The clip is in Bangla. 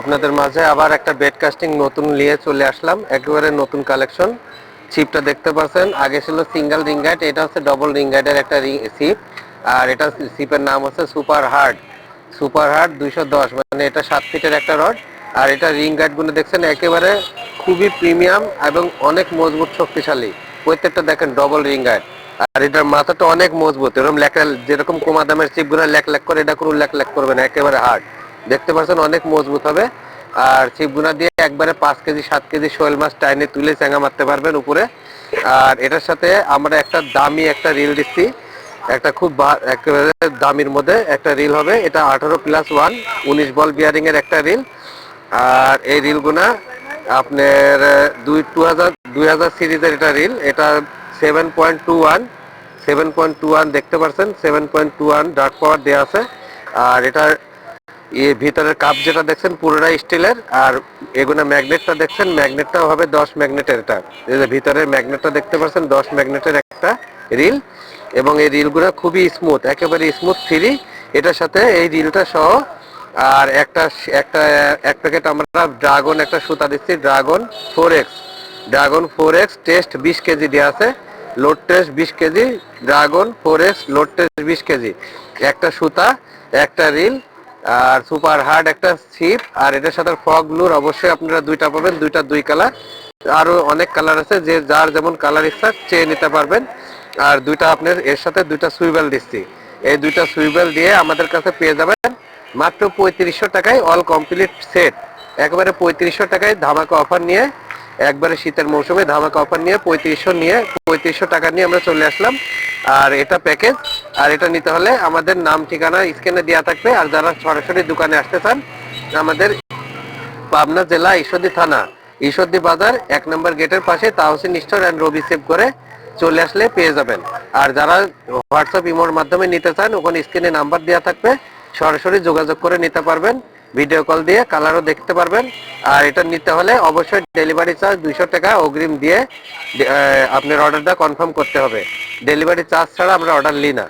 আপনাদের মাঝে আবার একটা বেড কাস্টিং নতুন নিয়ে চলে আসলাম। একেবারে নতুন কালেকশন চিপটা দেখতে পাচ্ছেন। আগে ছিল সিঙ্গেল রিং গাইড এটা হচ্ছে ডবল রিং গাইডের একটা সিপ আর এটা সিপের নাম হচ্ছে সুপার হার্ড সুপার হার্ড দুইশো দশ মানে এটা সাত ফিটের একটা রড আর এটা রিংগুলো দেখছেন, একেবারে খুবই প্রিমিয়াম এবং অনেক মজবুত, শক্তিশালী। প্রত্যেকটা দেখেন ডবল রিং গাইড আর এটার মাথাটা অনেক মজবুত। এরকম লেখ যেরকম কমা দামের চিপগুলো লেখ লেখ করে, এটা কোনো লেখ লেখ করবে না, একেবারে হার্ড দেখতে পাচ্ছেন অনেক মজবুত হবে। আর চিপগুনা দিয়ে একবারে পাঁচ কেজি, সাত কেজি শোয়েল মাছ টাইনে তুলে চেঙ্গা মারতে পারবেন উপরে। আর এটার সাথে আমরা একটা দামি একটা রিল দিচ্ছি। একটা খুব দামির মধ্যে একটা রিল হবে। এটা আঠারো প্লাস ওয়ান উনিশ বল বিয়ারিং এর একটা রিল। আর এই রিলগুনা আপনার দুই, টু হাজার, দুই হাজার সিরিজের এটা রিল। এটা seven point two one seven point two one দেখতে পাচ্ছেন। Seven point two one dark power দেওয়া আছে। আর এটার এই ভিতরের কাপ যেটা দেখছেন পুরোটাই স্টিলের, আর এগুলো ম্যাগনেটটা দেখছেন, ম্যাগনেটটাও হবে দশ ম্যাগনেটের এটা ভিতরের ম্যাগনেটটা দেখতে পাচ্ছেন, দশ ম্যাগনেটের একটা রিল। এবং এই রিলগুলো খুবই স্মুথ একেবারে স্মুথ ফ্রি এটার সাথে এই রিলটা সহ, আর একটা একটা, এক প্যাকেট আমরা ড্রাগন একটা সুতা দিচ্ছি, Dragon four X Dragon four X test বিশ কেজি দেওয়া আছে লোড টেস্ট বিশ KG, Dragon four X load test বিশ কেজি। একটা সুতা, একটা রিল আর সুপার হার্ড একটা সিপ আর এটার সাথে ফগ লুর অবশ্যই আপনারা দুইটা পাবেন, দুইটা দুই কালার। আরও অনেক কালার আছে, যে যার যেমন কালার ইচ্ছা চেয়ে নিতে পারবেন। আর দুইটা আপনার, এর সাথে দুইটা সুইবেল দিচ্ছি। এই দুইটা সুইবেল দিয়ে আমাদের কাছে পেয়ে যাবেন মাত্র পঁয়ত্রিশশো টাকায় অল কমপ্লিট সেট। একেবারে পঁয়ত্রিশশো টাকায় ধামাকা অফার নিয়ে, একবারে শীতের মৌসুমে ধামাকা অফার নিয়ে পঁয়ত্রিশশো নিয়ে, পঁয়ত্রিশশো টাকা নিয়ে আমরা চলে আসলাম। আর এটা প্যাকেজ আর এটা নিতে হলে আমাদের নাম, ঠিকানা স্ক্রিনে দেওয়া থাকবে। আর যারা সরাসরি দোকানে আসতে চান, আমাদের পাবনা জেলা ঈশ্বরদী থানা, ঈশ্বরদী বাজার, এক নম্বর গেটের পাশে Tahsin store and Robi save করে চলে আসলে পেয়ে যাবেন। আর যারা হোয়াটসঅ্যাপ ইমোর মাধ্যমে নিতে চান, ওখানে স্ক্রিনে নাম্বার দেওয়া থাকবে। সরাসরি যোগাযোগ করে নিতে পারবেন। ভিডিও কল দিয়ে কালারও দেখতে পারবেন। আর এটা নিতে হলে অবশ্যই ডেলিভারি চার্জ দুইশো টাকা অগ্রিম দিয়ে আপনার অর্ডারটা কনফার্ম করতে হবে। ডেলিভারি চার্জ ছাড়া আমরা অর্ডার নিই না।